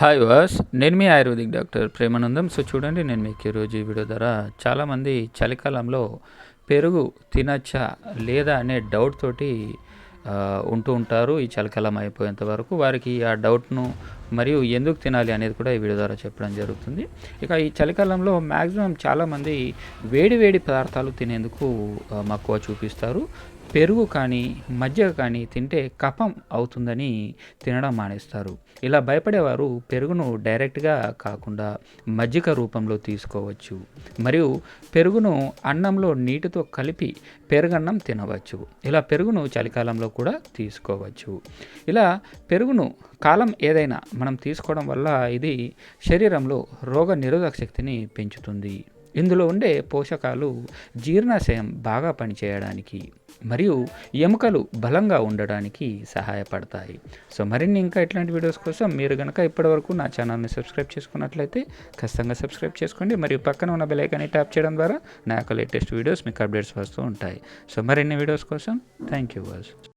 Hi వాస్ నేను మీ ఆయుర్వేదిక్ డాక్టర్ ప్రేమానందం. సో చూడండి నేను మీకు ఈరోజు ఈ వీడియో ద్వారా చాలామంది చలికాలంలో పెరుగు తినచ్చా లేదా అనే డౌట్ తోటి ఉంటూ ఉంటారు. ఈ చలికాలం అయిపోయేంత వరకు వారికి ఆ డౌట్ను మరియు ఎందుకు తినాలి అనేది కూడా ఈ వీడియో ద్వారా చెప్పడం జరుగుతుంది. ఇక ఈ చలికాలంలో మ్యాక్సిమం చాలామంది వేడి వేడి పదార్థాలు తినేందుకు మక్కువ చూపిస్తారు. పెరుగు కానీ మజ్జిగ కానీ తింటే కఫం అవుతుందని తినడం మానేస్తారు. ఇలా భయపడేవారు పెరుగును డైరెక్ట్గా కాకుండా మజ్జిగ రూపంలో తీసుకోవచ్చు. మరియు పెరుగును అన్నంలో నీటితో కలిపి పెరుగన్నం తినవచ్చు. ఇలా పెరుగును చలికాలంలో కూడా తీసుకోవచ్చు. ఇలా పెరుగును కాలం ఏదైనా మనం తీసుకోవడం వల్ల ఇది శరీరంలో రోగ నిరోధక శక్తిని పెంచుతుంది. ఇందులో ఉండే పోషకాలు జీర్ణాశయం బాగా పనిచేయడానికి మరియు ఎముకలు బలంగా ఉండడానికి సహాయపడతాయి. సో మరిన్ని ఇంకా ఇట్లాంటి వీడియోస్ కోసం మీరు కనుక ఇప్పటివరకు నా ఛానల్ని సబ్స్క్రైబ్ చేసుకున్నట్లయితే ఖచ్చితంగా సబ్స్క్రైబ్ చేసుకోండి. మరియు పక్కన ఉన్న బెలైకాన్ని ట్యాప్ చేయడం ద్వారా నా యొక్క లేటెస్ట్ వీడియోస్ మీకు అప్డేట్స్ వస్తూ ఉంటాయి. సో మరిన్ని వీడియోస్ కోసం థ్యాంక్ యూ వాజ్